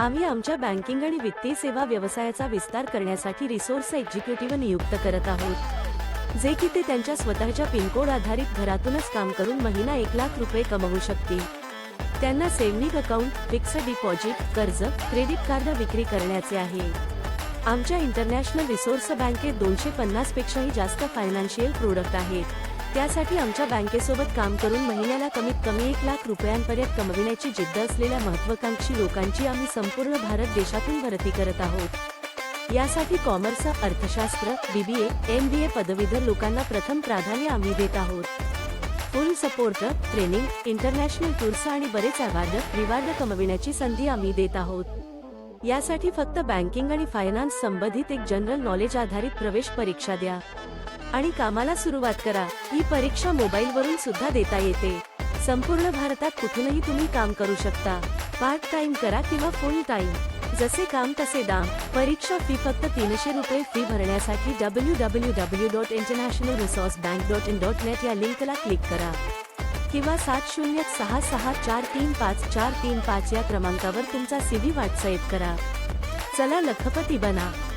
आम्ही आमच्या बँकिंग आणि वित्तीय सेवा व्यवसायाचा विस्तार करण्यासाठी रिसोर्स एक्झिक्युटिव्ह नियुक्त करत आहोत. जे की ते त्यांच्या स्वतःच्या पिनकोड आधारित घरातूनच काम करून महिना एक लाख रुपये कमवू शकतील. त्यांना सेव्हिंग अकाउंट फिक्स्ड डिपॉझिट कर्ज क्रेडिट कार्ड विक्री करण्याचे आहे. आमच्या इंटरनॅशनल रिसोर्स बँकेत दोनशे पन्नास पेक्षाही जास्त फायनान्शियल प्रोडक्ट आहेत. त्यासाठी आमच्या बँकेसोबत काम करून महिन्याला कमीत कमी एक लाख रुपयांपर्यंत कमविण्याची जिद्द असलेल्या महत्वाकांक्षी लोकांची आम्ही संपूर्ण भारत देशातून भरती करत आहोत. यासाठी कॉमर्स अर्थशास्त्र बीबीए एम बी ए पदवीधर लोकांना प्रथम प्राधान्य आम्ही देत आहोत. Full support training international tours आणि बरेच अवार्ड रिवार्ड कमविण्याची संधी आम्ही देत आहोत. यासाठी फक्त बँकिंग आणि फायनान्स संबंधित एक जनरल नॉलेज आधारित प्रवेश परीक्षा द्या. आणि कामाला सुरुवात करा. ही परीक्षा मोबाईल वरून सुद्धा देता येते. संपूर्ण भारतात कुठूनही तुम्ही काम करू शकता. पार्ट टाइम करा किंवा फुल टाइम. जसे काम तसे दाम. परीक्षा फी फक्त तीनशे रुपये फी भरण्यासाठी W W W dot international resource bank dot in dot net या लिंकला क्लिक करा. किंवा सात शून्य सहा सहा चार तीन पाच चार तीन पाच या क्रमांकावर तुमचा सीव्ही व्हॉट्सअप करा. चला लखपती बना.